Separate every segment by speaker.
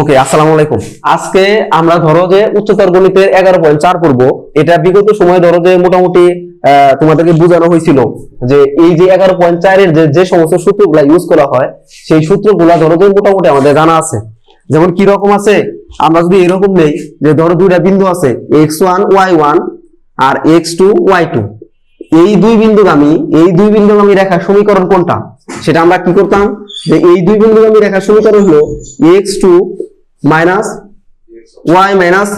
Speaker 1: ওকে আসসালামু আলাইকুম। আজকে আমরা ধরো যে উচ্চতর গণিতের এগারো পয়েন্ট চার পড়ব। এটা বিগত সময়ে ধরো যে মোটামুটি তোমাদেরকে বোঝানো হয়েছিল যে এই যে এগারো পয়েন্ট চারের যে যে সমস্ত সূত্রগুলা ইউজ করা হয়, সেই সূত্রগুলা ধরো যে মোটামুটি আমাদের জানা আছে। যেমন কি রকম আছে? আমরা যদি এরকম নেই যে ধরো দুইটা বিন্দু আছে এক্স ওয়ান ওয়াই ওয়ান আর এক্স টু ওয়াই টু এই দুই বিন্দুগামী, এই দুই বিন্দুগামী রেখার সমীকরণ কোনটা? সেটা আমরা কি করতাম? যে এই দুই বিন্দুগামী রেখার সমীকরণ হলো X two minus Y minus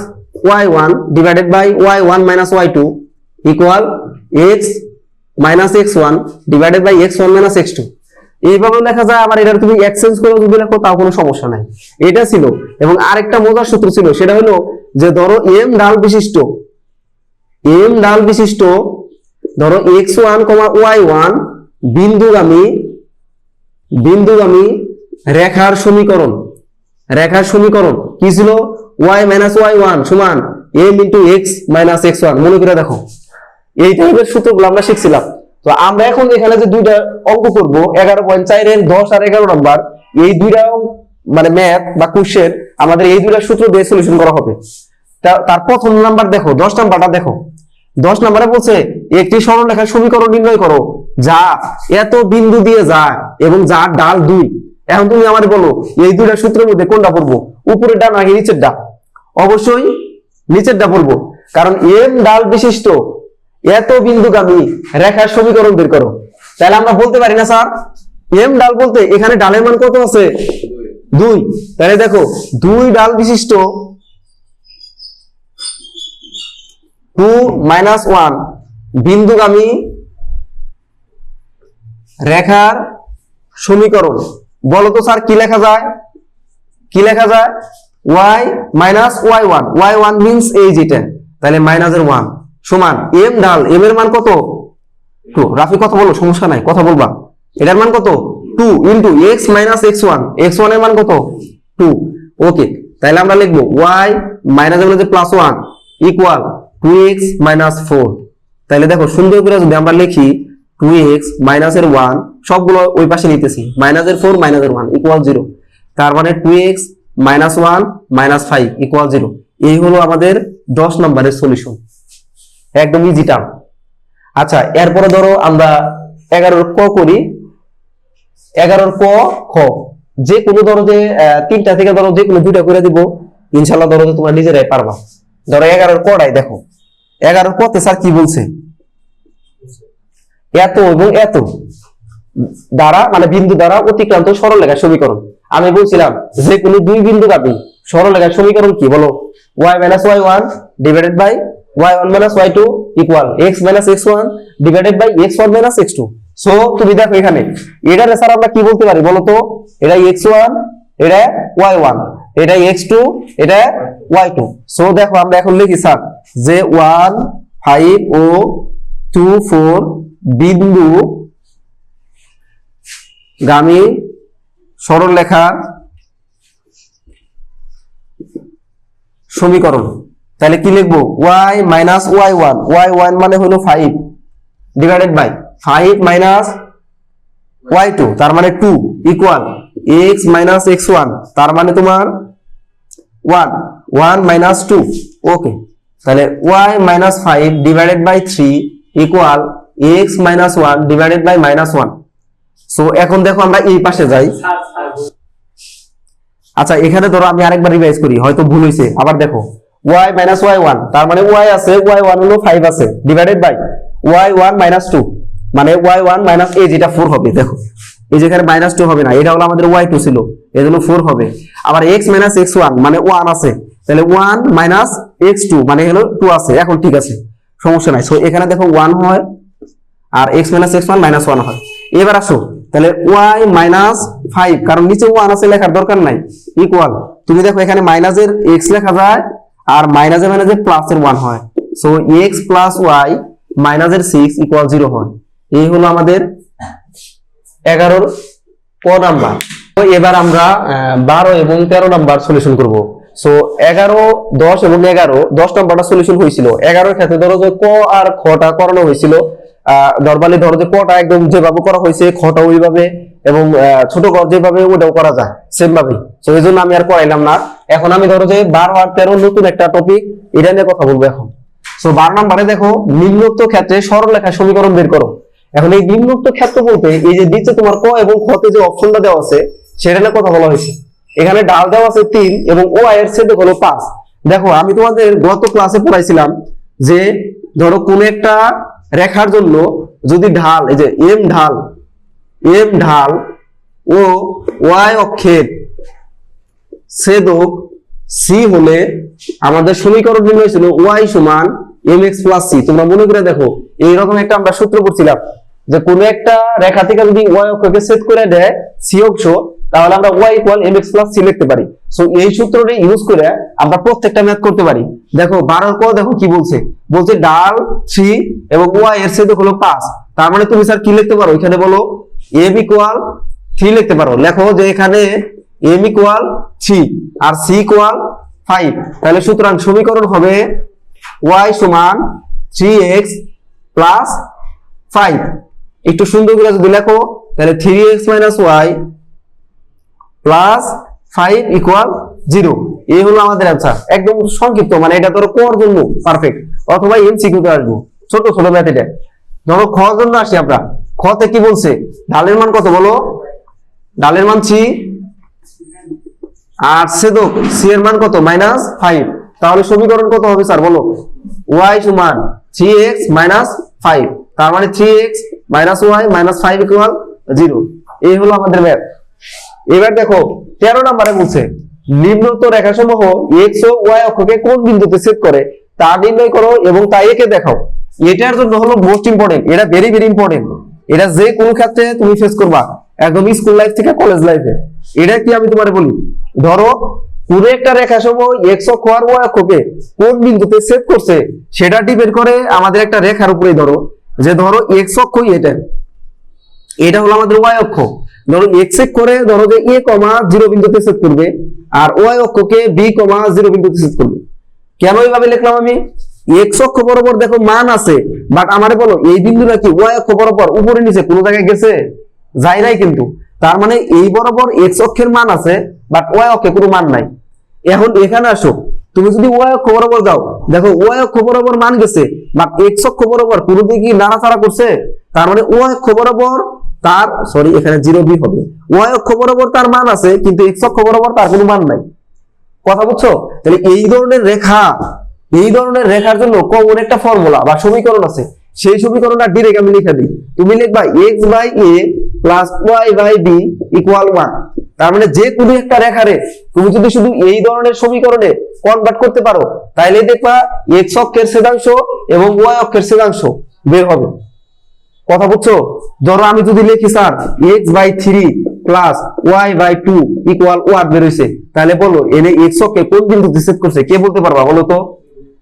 Speaker 1: Y one divided by Y one minus Y two equal X minus X one divided by X one minus X two এইভাবে লেখা যায়, আবার এটা তুমি এক্সচেঞ্জ করে যদি লেখো, তাও কোনো সমস্যা নাই। এটা ছিল, এবং আরেকটা মজার সূত্র ছিল, সেটা হলো যে ধরো এম ডাল বিশিষ্ট এম ডাল বিশিষ্ট, ধরো X one comma Y one বিন্দুগামী বিন্দুগামী রেখার সমীকরণ রেখার সমীকরণ কি ছিল? ওয়াই মাইনাস ওয়াই ওয়ান সমান M into X minus X one মনে করে দেখো। এই টাইপের সূত্রগুলো আমরা শিখছিলাম। তো আমরা এখন এখানে যে দুইটা অঙ্ক করব, এগারো পয়েন্ট চারের দশ আর এগারো নম্বর, এই দুইটা মানে ম্যাথ বা কোশ্চেন আমাদের এই দুইটা সূত্র দিয়ে সলিউশন করা হবে। তার প্রথম নাম্বার দেখো, দশ নাম্বারটা দেখো। দশ নম্বরে বলছে, একটি সরলরেখার সমীকরণ নির্ণয় করো। যা এত বিন্দু দিয়ে যায় এবং যার ডাল দুই। এখন তুমি আমার বলো, এই দুইটা সূত্রের মধ্যে কোনটা পড়ব? উপরের ডাল নাকি নিচের ডাল অবশ্যই নিচের ডা পড়ব। কারণ এম ডাল বিশিষ্ট, এত বিন্দুগামী রেখার সমীকরণ বের করো। তাহলে আমরা বলতে পারি না, স্যার? এম ডাল বলতে এখানে ডালের মান কত আছে? দুই। তাহলে দেখো, দুই ডাল বিশিষ্ট টু মাইনাস ওয়ান বিন্দুগামী রেখার সমীকরণ। বলো তো স্যার, কি লেখা যায়? কি লেখা যায়? Y minus Y one Y one means এই যেটা তাহলে মাইনাসের ওয়ান সমান এম ডাল এম এর মান কত? টু রাফি, কথা বলো, সমস্যা নাই, কথা বলবা। এটার মান কত? Two into X minus X one X ওয়ানের মান কত? টু ওকে তাহলে আমরা লিখব ওয়াই মাইনাস এর plus one equal two X minus four তাহলে দেখো, সুন্দর করে যদি আমরা লিখি মাইনাসের ওয়ান সবগুলো ওই পাশে নিতেছি। মাইনাসের ফোর মাইনাসের ওয়ান ইকুয়াল জিরো তার মানে two X minus one minus five equal zero এই হলো আমাদের দশ নম্বরের সলিউশন একদম ইজি টার্ম আচ্ছা এরপরে ধরো আমরা এগারোর ক করি। এগারোর ক, খ। যে কোনো ধরো যে তিনটা থেকে ধরো যে কোনো দুইটা করে দিব। ইনশাল্লাহ ধরো তোমরা নিজেরাই পারবা। ধরো এগারোর কটাই, দেখো। এগারোর কতে স্যার কি বলছে? এত এবং এত। দ্বারা মানে বিন্দু দ্বারা অতিক্রান্ত সরল সরলরেখার সমীকরণ। আমি বলছিলাম যে কোনো দুই বিন্দু গামী সরলরেখার সমীকরণ কি? বলো। y minus Y one divided by Y one minus Y two equal X minus X one divided by X one minus X two so তুমি দেখো এখানে এটা স্যার আমরা কি বলতে পারি বলো তো? এটা এক্স ওয়ান এটা ওয়াই ওয়ান এটা এক্স টু এটা ওয়াই টু সো দেখো আমরা এখন লিখি স্যার যে ওয়ান ফাইভ ও টু ফোর বিন্দু গামী সরল লেখার সমীকরণ। তাহলে কি লিখব? Y minus Y one Y one মানে হলো five divided by five minus Y two তার মানে two equal X minus X one তার মানে তোমার one one minus two okay তাহলে Y minus five divided by three equal X minus one divided by minus one so এখন দেখো আমরা এই পাশে যাই। আচ্ছা এখানে ধরো আমি আরেকবার রিভাইজ করি, হয়তো ভুল হয়েছে আবার দেখো মাইনাস ওয়াই ওয়ান তার মানে ওয়াই আছে ওয়াই ওয়ান হলো ফাইভ আছে divided by Y one minus two মানে ওয়াই ওয়ান মাইনাস এই যেটা ফোর হবে, দেখো। এই যেখানে মাইনাস টু হবে না, এটা হলো আমাদের ওয়াই টু ছিল এই জন্য ফোর হবে। আবার মাইনাস এক্স ওয়ান মানে ওয়ান আছে। তাহলে ওয়ান মাইনাস এক্স টু মানে হলো টু আছে, এখন ঠিক আছে, সমস্যা নাই। সো এখানে দেখো ওয়ান হয় আর X minus X one minus one হয়। এবার আসো, তাহলে ওয়াই মাইনাস ফাইভ কারণ নিচে ওয়ান আছে লেখার দরকার নাই ইকুয়াল তুমি দেখো এখানে মাইনাসের এক্স লেখা যায়, আর মাইনাসে মাইনাসে প্লাসের ওয়ান হয়। সো এক্স প্লাস ওয়াই মাইনাসের সিক্স ইকুয়াল জিরো হয়। এই হলো আমাদের এগারোর ক নাম্বার তো এবার আমরা বারো এবং তেরো নাম্বার সলিউশন করব। সো এগারো, দশ এবং এগারো, দশ নাম্বারটা সলিউশন হয়েছিল। এগারোর ক্ষেত্রে ধরো যে ক আর খটা করানো হয়েছিল। নর্মালি ধরো যে কটা একদম যেভাবে করা হয়েছে খটা ওইভাবে এবং ছোট ঘর যেভাবে ওটাও করা যায় সেম ভাবে তো এই জন্য আমি আর করাইলাম না। এখন আমি ধরো যে বারো আর তেরো নতুন একটা টপিক এটা নিয়ে কথা বলব এখন। তো বারো নম্বরে দেখো, নিম্নোক্ত ক্ষেত্রে সরলরেখা সমীকরণ বের করো। এখন এই নিম্নোক্ত ক্ষেত্র বলতে, এই যে দিচ্ছে তোমার ক এবং খতে যে অপশনটা দেওয়া আছে, সেটা নিয়ে কথা বলা হয়েছে। এখানে ডাল দেওয়া আছে তিন এবং ও এর ছেদক হলো পাঁচ। দেখো, আমি তোমাদের গত ক্লাসে পড়াইছিলাম যে, ধরো কোন একটা রেখার জন্য যদি ঢাল, এই যে এম ঢাল এম ঢাল ও ওয়াই অক্ষের ছেদক সি হলে আমাদের সমীকরণ নির্ণয় ছিল ওয়াই সমান এম এক্স প্লাস সি তোমরা মনে করে দেখো, এইরকম একটা আমরা সূত্র পড়ছিলাম যে কোন একটা রেখা থেকে যদি ওয়াই অক্ষকে সেট করে দেয় সি অক্ষ তাহলে আমরা Y equal M X plus C লিখতে পারি। সো এই সূত্রটি ইউজ করে আমরা প্রত্যেকটা ম্যাথ করতে পারি। দেখো, বারোর পর দেখো কি বলছে? বলছে ডাল, থ্রি এবং ওয়াই এর ছেদক হলো পাঁচ। তার মানে তুমি স্যার কি লিখতে পারো? এখানে বলো এম ইকুয়াল থ্রি লিখতে পারো। লেখো যে এখানে এম ইকুয়াল থ্রি আর সি ইকুয়াল ফাইভ তাহলে সুতরাং সমীকরণ হবে ওয়াই সমান থ্রি এক্স প্লাস ফাইভ একটু সুন্দর করে যদি লেখো, তাহলে three X minus Y plus five equal zero এই হলো আমাদের অ্যান্সার একদম সংক্ষিপ্ত মানে এটা ধরো কোর জন্য পারফেক্ট অথবা এমসিকিউতে আসব। ছোট ছোট ম্যাথ এটা। ধরো খ জন্য আসি আমরা। খতে কি বলছে? ডালের মান কত বলো? ডালের মান থ্রি আর ছেদক সি এর মান কত? মাইনাস ফাইভ তাহলে সমীকরণ কত হবে স্যার, বলো? ওয়াই সমান থ্রি এক্স মাইনাস ফাইভ তার মানে three X minus Y minus five equal zero এই হলো আমাদের ম্যাথ এবার দেখো, তেরো নম্বরে বলছে নিম্নত রেখাসমূহ এক্স ও ওয়াই অক্ষকে কোন বিন্দুতে সেট করে? তা নির্ণয় করো এবং তা একে দেখাও। এটার জন্য হলো মোস্ট ইম্পর্টেন্ট এটা ভেরি ভেরি ইম্পর্টেন্ট এটা যে কোনো ক্ষেত্রে তুমি ফেস করবা, একদম স্কুল লাইফ থেকে কলেজ লাইফে এটা কি আমি তোমার বলি? ধরো, পুরো একটা রেখা সমূহ এক্স অক্ষ আর ওয়াই অক্ষকে কোন বিন্দুতে সেট করছে, সেটা ডিপেন্ড করে আমাদের একটা রেখার উপরে ধরো। যে ধরো এক্স অক্ষই এটা। এটা হলো আমাদের ওয়াই অক্ষ। ধরো এক্স এক করে ধরো যে এ কমা জিরো বিন্দুতে সেট করবে, আর ওয়াই অক্ষকে বি কমা জিরো বিন্দুতে সেট করবে। কেন এইভাবে লিখলাম আমি? এক্স অক্ষ বরাবর দেখো মান আছে বাট আমারে বলো, এই বিন্দুটা কি ওয়াই অক্ষ বরাবর উপরে নিচে কোনো জায়গায় গেছে? যায় নাই কিন্তু। তার মানে এই বরাবর এক্স অক্ষের মান আছে বাট ওয়াই অক্ষে কোনো মান নাই। এখন এখানে আসো, তুমি যদি ওয়াই অক্ষ বরাবর যাও, দেখো ওয়াই অক্ষ বরাবর মান গেছে বাট এক্স অক্ষ বরাবর কোনো দিকে নাড়াচাড়া করছে? তার মানে ওয়াই অক্ষ বরাবর তার সরি এখানে জিরো বি হবে। ওয়াই অক্ষ বরাবর তার মান আছে, কিন্তু এক্স অক্ষ বরাবর তার কোনো মান নাই। কথা বুঝছ? তাহলে এই ধরনের রেখা, এই ধরনের রেখার জন্য কমন একটা ফর্মুলা বা সমীকরণ আছে। সেই সমীকরণটা ডিরেক্ট আমি লিখে দিই। তুমি লিখবা X by A plus Y by B equal one তার মানে যে কোনো একটা রেখারে তুমি যদি শুধু এই ধরনের সমীকরণে কনভার্ট করতে পারো, তাইলে দেখবা এক্স অক্ষের ছেদাংশ এবং ওয়াই অক্ষের ছেদাংশ বের হবে। কথা বুঝছ ধরো আমি যদি লিখি, sir X by three plus Y by two equal one বেরোইছে তাহলে বলো, এনে এক্স অক্ষে কোন বিন্দুতে সেট করছে? কে বলতে পারবা বলো তো?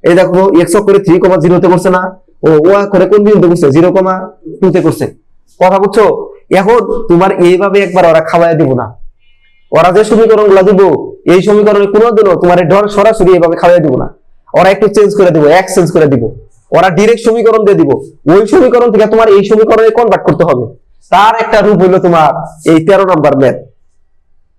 Speaker 1: এই দেখো এক্স করে থ্রি কমা জিরোতে করছে না, ও ওয়াই করে কোন বিন্দুতে করছে? জিরো কমা টুতে করছে। কথা বুঝছ এখন তোমার এইভাবে একবার ওরা খাওয়াই দিব না। ওরা যে সমীকরণগুলা দিব, এই সমীকরণে কোনো কোনোদিনও তোমার সরাসরি এভাবে খাওয়াই দিব না। ওরা একটু চেঞ্জ করে দিব, এক চেঞ্জ করে দিব। ওরা ডিরেক্ট সমীকরণ দিয়ে দিব। ওই সমীকরণ থেকে তোমার এই সমীকরণে কনভার্ট করতে হবে। তার একটা রূপ হইল তোমার এই তেরো নম্বর ম্যাথ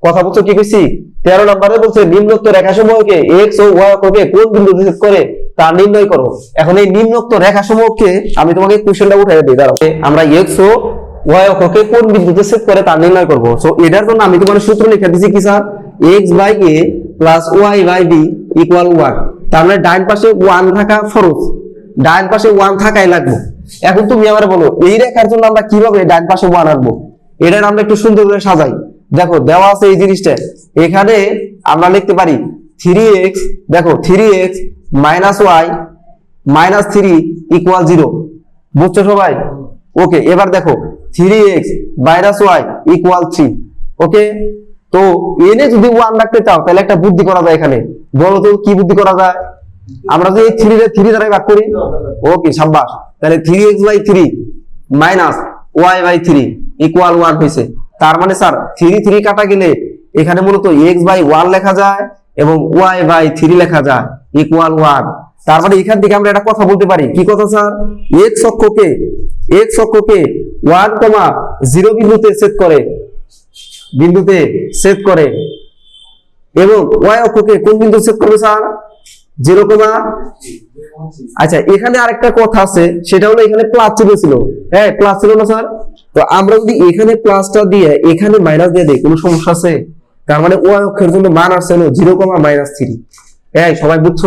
Speaker 1: কথা বলছো কি কইছি? তেরো নম্বরে বলছে নিম্নোক্ত রেখা সমূহকে এক্স ও ওয়াই অক্ষকে কোন বিন্দুতে ছেদ করে তা নির্ণয় করো। এখন এই নিম্নোক্ত রেখা সমূহকে আমি তোমাকে কোশ্চেনটা উঠাই দিই, দাঁড়াও। আমরা এক্স ও ওয়াই অক্ষকে কোন বিন্দুতে ছেদ করে তা নির্ণয় করব। সো এটার জন্য আমি তোমার সূত্র লিখে দিছি কি sir X by A plus Y by B equal one তার মানে ডাইন পাশে ওয়ান থাকা ফরজ ডাইন পাশে ওয়ান থাকাই লাগবে। এখন তুমি আমার বলো, এই রেখার জন্য আমরা কীভাবে ডাইন পাশে ওয়ান আনব এটার আমরা একটু সুন্দর করে সাজাই। দেখো, দেওয়া আছে এই জিনিসটা। এখানে আমরা লিখতে পারি থ্রি এক্স দেখো three X minus Y minus three equal zero বুঝছ সবাই? ওকে এবার দেখো three X minus Y equal three okay তো এনে যদি ওয়ান রাখতে চাও, তাহলে একটা বুদ্ধি করা যায় এখানে। বলো তো, কি বুদ্ধি করা যায়? আমরা যদি থ্রি থ্রি দ্বারা ভাগ করি? ওকে সাব্বাস। তাহলে three X by three minus Y by three equal one হয়েছে তার মানে স্যার থ্রি থ্রি কাটা গেলে এখানে মূলত এক্স বাই ওয়ান লেখা যায় এবং ওয়াই বাই থ্রি লেখা যায় ইকুয়াল ওয়ান তার মানে এখান থেকে আমরা একটা কথা বলতে পারি। কি কথা স্যার এক্স অক্ষকে এক্স অক্ষকে ওয়ান কমা জিরো বিন্দুতে সেট করে, বিন্দুতে সেট করে। এবং ওয়াই অক্ষকে কোন বিন্দু সেট করবে স্যার জিরো কমা আচ্ছা এখানে আরেকটা কথা আছে, সেটা হলো এখানে প্লাস ছিল। হ্যাঁ প্লাস ছিল না স্যার তো আমরা যদি এখানে প্লাসটা দিয়ে এখানে মাইনাস দিয়ে কোনো সমস্যা আছে? তার মানে ওয়াই অক্ষের জন্য মান আসছে জিরো কমা মাইনাস থ্রি হ্যাঁ সবাই বুঝছ?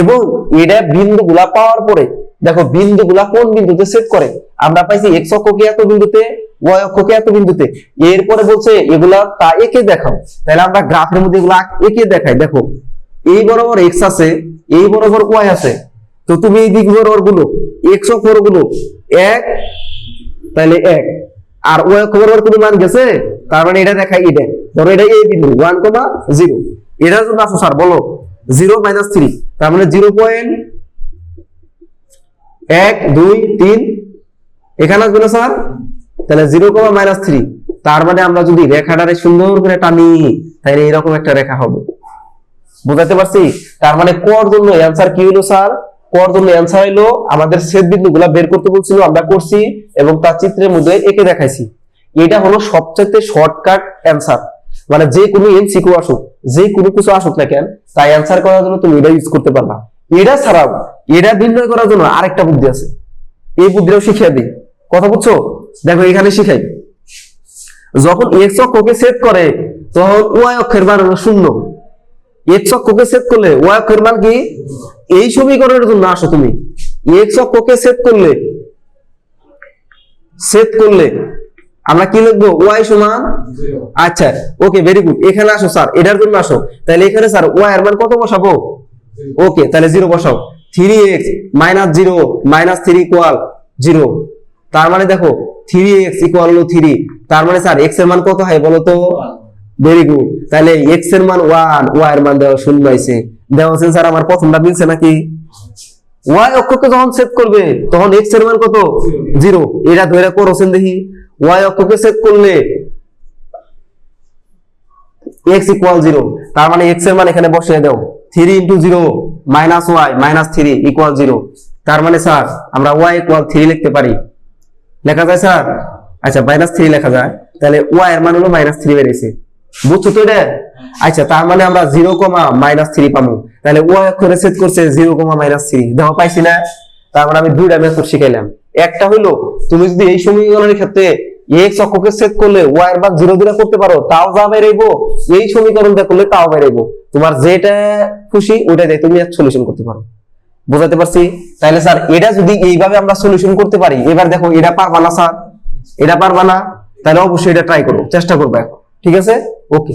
Speaker 1: এবং এটা বিন্দুগুলা পাওয়ার পরে, দেখো বিন্দুগুলা কোন বিন্দুতে সেট করে? আমরা পাইছি এক্স অক্ষকে এত বিন্দুতে? ওয়াই অক্ষকে এত বিন্দুতে? এরপরে বলছে এগুলা তা একে দেখাও। তাহলে আমরা গ্রাফের মধ্যে এগুলা একে দেখাই। দেখো এই বরাবর এক্স আছে, এই বরাবর ওয়াই আছে। তো তুমি এই দিক বরাবরগুলো এক্স অক্ষগুলো এক, তাহলে এক। আর ওয়াই অক্ষ বরাবর কোনো মান গেছে? তার মানে এটা দেখাই এটা ধরো এটা এই বিন্দু ওয়ান কমা জিরো এটার জন্য আসো স্যার বলো। জিরো মাইনাস থ্রি তার মানে জিরো পয়েন্ট এক, দুই, তিন। এখানে আসবে না স্যার? তাহলে জিরো কমা মাইনাস থ্রি তার মানে আমরা যদি রেখাটারে সুন্দর করে টানি, তাহলে এরকম একটা রেখা হবে। বুঝাতে পারছি? তার মানে কর জন্য অ্যান্সার কি হলো স্যার? কর জন্য অ্যান্সার হলো আমাদের ছেদ বিন্দুগুলা বের করতে বলছিল, আমরা করছি এবং তার চিত্রের মধ্যে একে দেখাইছি। এটা হলো সবচেয়ে শর্টকাট অ্যান্সার মানে যে কোনো এমসিকিউ আসুক, যে কোনো কিছু আসুক না কেন, তাই অ্যান্সার করার জন্য তুমি এটা ইউজ করতে পারবা। এটা ছাড়াও, এটা নির্ণয় করার জন্য আরেকটা বুদ্ধি আছে। এই বুদ্ধিটাও শিখিয়ে দিই। কথা বুঝছ? দেখো, এখানে শিখাই। যখন এক্স অক্ষকে সেট করে, তখন ওয়াই অক্ষের মান শূন্য। এক্স অক্ষকে সেট করলে ওয়াই অক্ষের মান কি? এই সমীকরণের জন্য আসো তুমি। এক্স অক্ষকে সেট করলে সেট করলে আমরা কি লিখব? ওয়াই সমান আচ্ছা ওকে ভেরি গুড এখানে আসো স্যার এটার জন্য আসো। তাহলে এখানে স্যার ওয়াই এর মান কত বসাবো? ওকে তাহলে জিরো বসাও। Three X minus zero minus three equal zero তার মানে দেখো থ্রি এক্স ইকুয়াল থ্রি তার মানে স্যার এক্সের মান কত হয় বলো তো? ভেরি গুড তাহলে এক্সের মান ওয়ান ওয়াই এর মান দেওয়া শূন্য হয়েছে। দেওয়া আছে স্যার আমার প্রথমটা মিলছে নাকি? ওয়াই অক্ষকে যখন সেট করবে, তখন এক্সের মান কত? জিরো এটা ধরে করছেন দেখি। ওয়াই অক্ষকে সেট করলে এক্স ইকুয়াল জিরো তার মানে এক্সের মান এখানে বসিয়ে দাও। Three into zero minus Y minus three equal zero তার মানে স্যার আমরা ওয়াই ইকুয়াল থ্রি লিখতে পারি। লেখা যায় স্যার আচ্ছা মাইনাস থ্রি লেখা যায়। তাহলে ওয়াই এর মান হলো মাইনাস থ্রি বেরিয়েছে বুঝছ তো এটা? আচ্ছা তার মানে আমরা জিরো কমা মাইনাস থ্রি পাবো তাহলে ওয়াই অক্ষরে সেট করছে জিরো কমা মাইনাস থ্রি দেখো, পাইছি না? তার মানে আমি দুইটা মেথড শিখাইলাম। একটা হইল, তুমি যদি এই সমীকরণের ক্ষেত্রে এক্স অক্ষকে সেট করলে জিরো করতে পারো, তাও যা এই সমীকরণটা করলে তাও বেরাইবো। তোমার যেটা খুশি ওইটা দিয়ে, তুমি সলিউশন করতে পারো। বোঝাতে পারছি? তাহলে স্যার এটা যদি এইভাবে আমরা সলিউশন করতে পারি, এবার দেখো, এটা পারবা না স্যার এটা পারবা না? তাহলে অবশ্যই এটা ট্রাই করো, চেষ্টা করব এখন। ঠিক আছে? ওকে